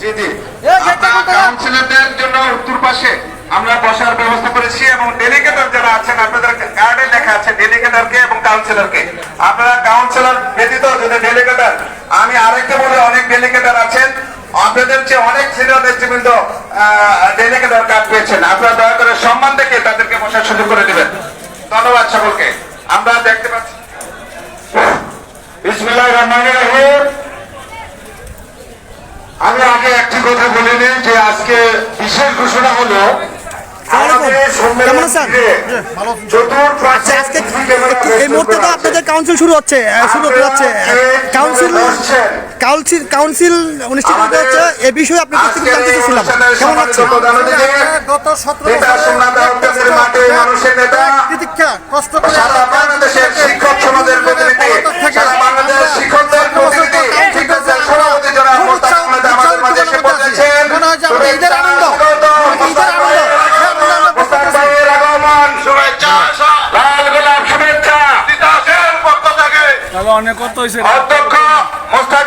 জি জি। কাউন্সিলরদের জন্য উত্তর পাশে আমরা বসার ব্যবস্থা করেছি এবং ডেলিগেটর যারা আছেন আপনাদের কার্ডে লেখা আছে ডেলিগেটরকে এবং কাউন্সিলরকে আপনারা কাউন্সিলর ব্যতীত যদি ডেলিগেটর আমি আরেকটা বলে অনেক ডেলিগেটর আছেন আপনাদের চেয়ে অনেক সিনিয়র নেতৃবৃন্দ ডেলিগেটর কার্ড পেয়েছেন। আপনারা দয়া করে সম্মান দেখে তাদেরকে বসার সুযোগ করে দিবেন। ধন্যবাদ সকলকে। আমরা দেখতে পাচ্ছি বিসমিল্লাহ রহমান রহিম। আমি আগে একটি কথা বলে নিই যে আজকে বিশেষ ঘোষণা হলো আচ্ছা আপনাদের কাউন্সিল শুরু হচ্ছে শুরু হতে কাউন্সিল কাউন্সিল কাউন্সিল অনুষ্ঠিত হতে এ বিষয়ে আপনি কিছু জানতে চাচ্ছিলাম কেমন লাগছে গত সতেরো নেতা সোমনাথ আহমেদের মাঠে মানুষের নেতা। প্রতীক্ষা কষ্ট করে সারা বাংলাদেশের শিক্ষক সমাজের ঈদের আনন্দ। শুভেচ্ছা, ঈদের আনন্দ। অনেক কত হয়েছে অধ্যক্ষ মোস্তাক